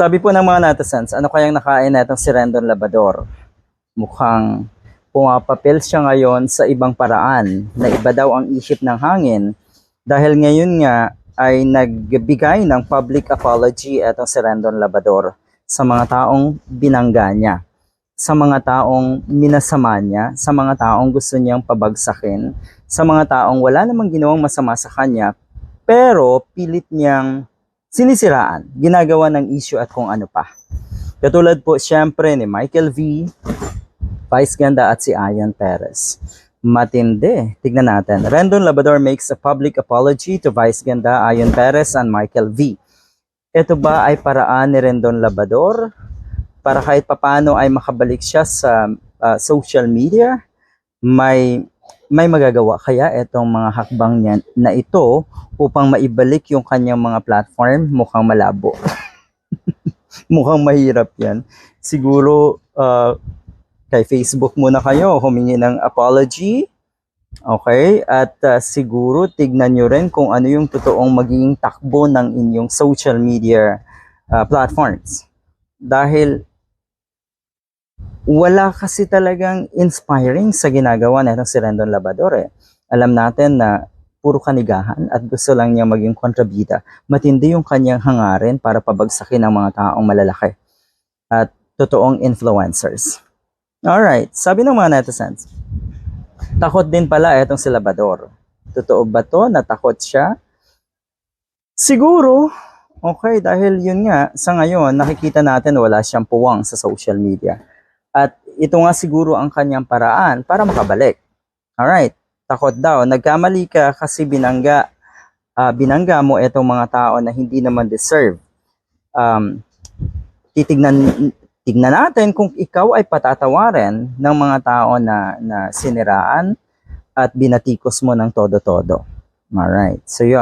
Sabi po ng mga netizens, ano kayang nakain na itong si Rendon Labador? Mukhang pumapapel siya ngayon sa ibang paraan na iba daw ang isip ng hangin dahil ngayon nga ay nagbigay ng public apology itong si Rendon Labador sa mga taong binangga niya, sa mga taong minasama niya, sa mga taong gusto niyang pabagsakin, sa mga taong wala namang ginawang masama sa kanya, pero pilit niyang sinisiraan, ginagawa ng issue at kung ano pa. Katulad po siyempre ni Michael V, Vice Ganda at si Ayan Perez. Matindi. Tignan natin. Rendon Labrador makes a public apology to Vice Ganda, Ayan Perez, and Michael V. Ito ba ay paraan ni Rendon Labrador para kahit papano ay makabalik siya sa uh, social media? May may magagawa kaya itong mga hakbang niya na ito upang maibalik yung kanyang mga platform? Mukhang malabo. Mukhang mahirap yan. Siguro uh, kay Facebook muna kayo, humingi ng apology. Okay? At uh, siguro tignan nyo rin kung ano yung totoong magiging takbo ng inyong social media uh, platforms. Dahil wala kasi talagang inspiring sa ginagawa na si Rendon Labador eh. Alam natin na puro kanigahan at gusto lang niya maging kontrabida. Matindi yung kanyang hangarin para pabagsakin ang mga taong malalaki at totoong influencers. Alright, sabi ng mga netizens, takot din pala itong si Labador. Totoo ba to? Natakot siya? Siguro, okay, dahil yun nga, sa ngayon, nakikita natin wala siyang puwang sa social media. At ito nga siguro ang kanyang paraan para makabalik. Alright, takot daw. Nagkamali ka kasi binangga, ah, binangga mo itong mga tao na hindi naman deserve. Um, titignan, tignan natin kung ikaw ay patatawarin ng mga tao na, na siniraan at binatikos mo ng todo-todo. Alright, so yun.